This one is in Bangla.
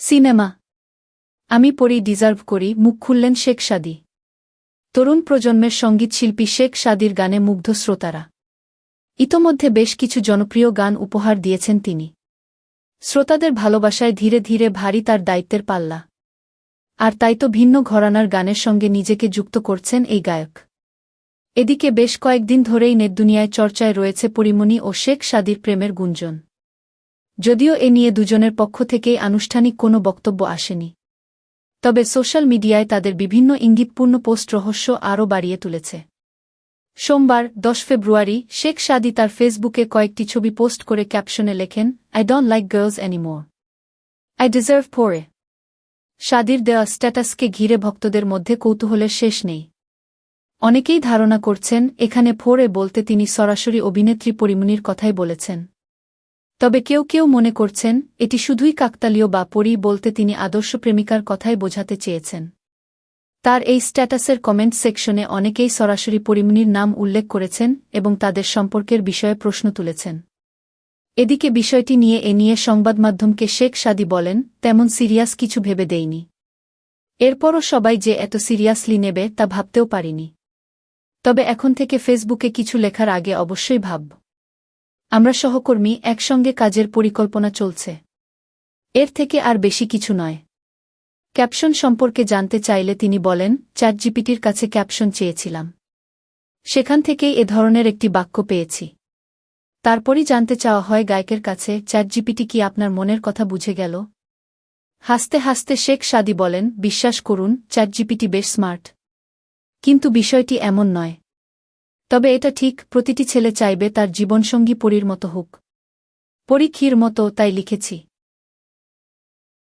সিনেমা। আমি পড়ি ডিজার্ভ করি, মুখ খুললেন শেখ সাদি। তরুণ প্রজন্মের সঙ্গীতশিল্পী শেখ সাদির গানে মুগ্ধ শ্রোতারা। ইতোমধ্যে বেশ কিছু জনপ্রিয় গান উপহার দিয়েছেন তিনি। শ্রোতাদের ভালোবাসায় ধীরে ধীরে ভারী তার দায়িত্বের পাল্লা। আর তাই তো ভিন্ন ঘরানার গানের সঙ্গে নিজেকে যুক্ত করছেন এই গায়ক। এদিকে বেশ কয়েকদিন ধরেই নেটদুনিয়ায় চর্চায় রয়েছে পরিমণি ও শেখ সাদির প্রেমের গুঞ্জন। যদিও এ নিয়ে দুজনের পক্ষ থেকেই আনুষ্ঠানিক কোনো বক্তব্য আসেনি। তবে সোশ্যাল মিডিয়ায় তাদের বিভিন্ন ইঙ্গিতপূর্ণ পোস্ট রহস্য আরও বাড়িয়ে তুলেছে। সোমবার, দশ ফেব্রুয়ারি, শেখ সাদি তার ফেসবুকে কয়েকটি ছবি পোস্ট করে ক্যাপশনে লেখেন I don't like girls anymore I deserve পোরে সাদির দেওয়া স্ট্যাটাসকে ঘিরে ভক্তদের মধ্যে কৌতূহলের শেষ নেই। অনেকেই ধারণা করছেন, এখানে ফোরে বলতে তিনি সরাসরি অভিনেত্রী পরিমণির কথাই বলেছেন। তবে কেউ কেউ মনে করছেন, এটি শুধুই কাকতালীয় বা পরি বলতে তিনি আদর্শ প্রেমিকার কথাই বোঝাতে চেয়েছেন। তার এই স্ট্যাটাসের কমেন্ট সেকশনে অনেকেই সরাসরি পরিমণির নাম উল্লেখ করেছেন এবং তাদের সম্পর্কের বিষয়ে প্রশ্ন তুলেছেন। এদিকে বিষয়টি নিয়ে এ নিয়ে সংবাদমাধ্যমকে শেখ সাদি বলেন, তেমন সিরিয়াস কিছু ভেবে দেয়নি এরপরও সবাই যে এত সিরিয়াসলি নেবে তা ভাবতেও পারিনি। তবে এখন থেকে ফেসবুকে কিছু লেখার আগে অবশ্যই ভাবব। আমরা সহকর্মী একসঙ্গে কাজের পরিকল্পনা চলছে। এর থেকে আর বেশি কিছু নয়। ক্যাপশন সম্পর্কে জানতে চাইলে তিনি বলেন, চ্যাটজিপিটির কাছে ক্যাপশন চেয়েছিলাম। সেখান থেকেই এ ধরনের একটি বাক্য পেয়েছি। তারপরই জানতে চাওয়া হয় গায়কের কাছে, চ্যাটজিপিটি কি আপনার মনের কথা বুঝে গেল? হাসতে হাসতে শেখ সাদি বলেন, বিশ্বাস করুন, চ্যাটজিপিটি বেশ স্মার্ট। কিন্তু বিষয়টি এমন নয়। তবে এটা ঠিক, প্রতিটি ছেলে চাইবে তার জীবনসঙ্গী পরীর মতো হোক। পরীক্ষীর মতো, তাই লিখেছি।